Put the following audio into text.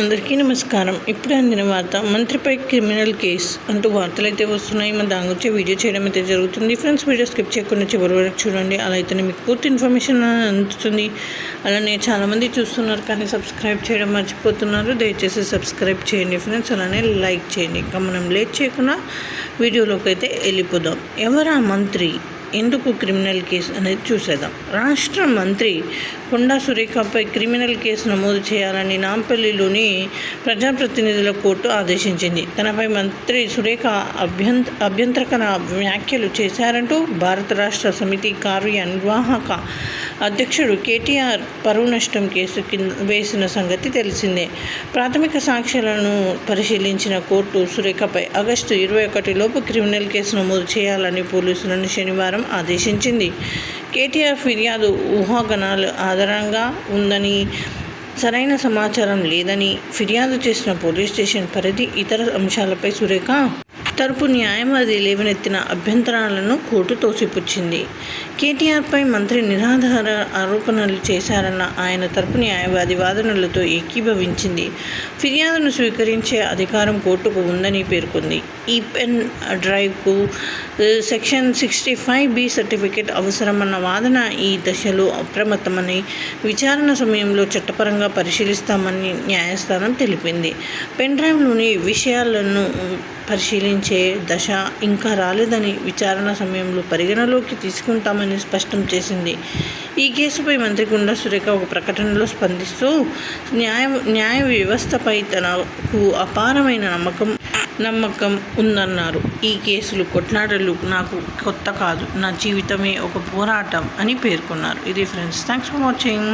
అందరికీ నమస్కారం. ఇప్పుడు అందిన వార్త మంత్రిపై క్రిమినల్ కేస్ అంటూ వార్తలు అయితే వస్తున్నాయి. మన దాని గురించి వీడియో చేయడం అయితే జరుగుతుంది. ఫ్రెండ్స్ వీడియో స్కిప్ చేయకుండా చివరి వరకు చూడండి. అలా అయితేనే మీకు పూర్తి ఇన్ఫర్మేషన్ అందుతుంది. అలానే చాలామంది చూస్తున్నారు కానీ సబ్స్క్రైబ్ చేయడం మర్చిపోతున్నారు. దయచేసి సబ్స్క్రైబ్ చేయండి ఫ్రెండ్స్. అలానే లైక్ చేయండి. ఇంకా మనం లేట్ చేయకుండా వీడియోలోకి అయితే వెళ్ళిపోదాం. ఎవరా మంత్రి? ఎందుకు క్రిమినల్ కేసు అనేది చూసేద్దాం. రాష్ట్ర మంత్రి కొండా సురేఖపై క్రిమినల్ కేసు నమోదు చేయాలని నాంపల్లిలోని ప్రజాప్రతినిధుల కోర్టు ఆదేశించింది. తనపై మంత్రి సురేఖ అభ్యంత అభ్యంతరకర వ్యాఖ్యలు చేశారంటూ భారత రాష్ట్ర సమితి కార్యనిర్వాహక అధ్యక్షుడు కేటీఆర్ పరువు నష్టం కేసు కింద వేసిన సంగతి తెలిసిందే. ప్రాథమిక సాక్ష్యాలను పరిశీలించిన కోర్టు సురేఖపై ఆగస్టు ఇరవై ఒకటిలోపు క్రిమినల్ కేసు నమోదు చేయాలని పోలీసులను శనివారం ఆదేశించింది. కేటీఆర్ ఫిర్యాదు ఊహాగణాలు ఆధారంగా ఉందని సరైన సమాచారం లేదని ఫిర్యాదు చేసిన పోలీస్ స్టేషన్ పరిధి ఇతర అంశాలపై సురేఖ తరపు న్యాయవాది లేవనెత్తిన అభ్యంతరాలను కోర్టు తోసిపుచ్చింది. కేటీఆర్పై మంత్రి నిరాధార ఆరోపణలు చేశారన్న ఆయన తరపు న్యాయవాది వాదనలతో ఏకీభవించింది. ఫిర్యాదును స్వీకరించే అధికారం కోర్టుకు ఉందని పేర్కొంది. ఈ pen డ్రైవ్కు section sixty five B certificate అవసరమన్న వాదన ఈ దశలో అప్రమత్తమని విచారణ సమయంలో చట్టపరంగా పరిశీలిస్తామని న్యాయస్థానం తెలిపింది. పెన్ డ్రైవ్లోని విషయాలను పరిశీలించి దశ ఇంకా రాలేదని విచారణ సమయంలో పరిగణలోకి తీసుకుంటామని స్పష్టం చేసింది. ఈ కేసుపై మంత్రి గుండా సురేఖ ఒక ప్రకటనలో స్పందిస్తూ న్యాయ న్యాయ వ్యవస్థపై తనకు అపారమైన నమ్మకం నమ్మకం ఉందన్నారు. ఈ కేసులు కొట్లాటలు నాకు కొత్త కాదు. నా జీవితమే ఒక పోరాటం అని పేర్కొన్నారు. ఇది ఫ్రెండ్స్ థ్యాంక్స్ ఫర్ వాచింగ్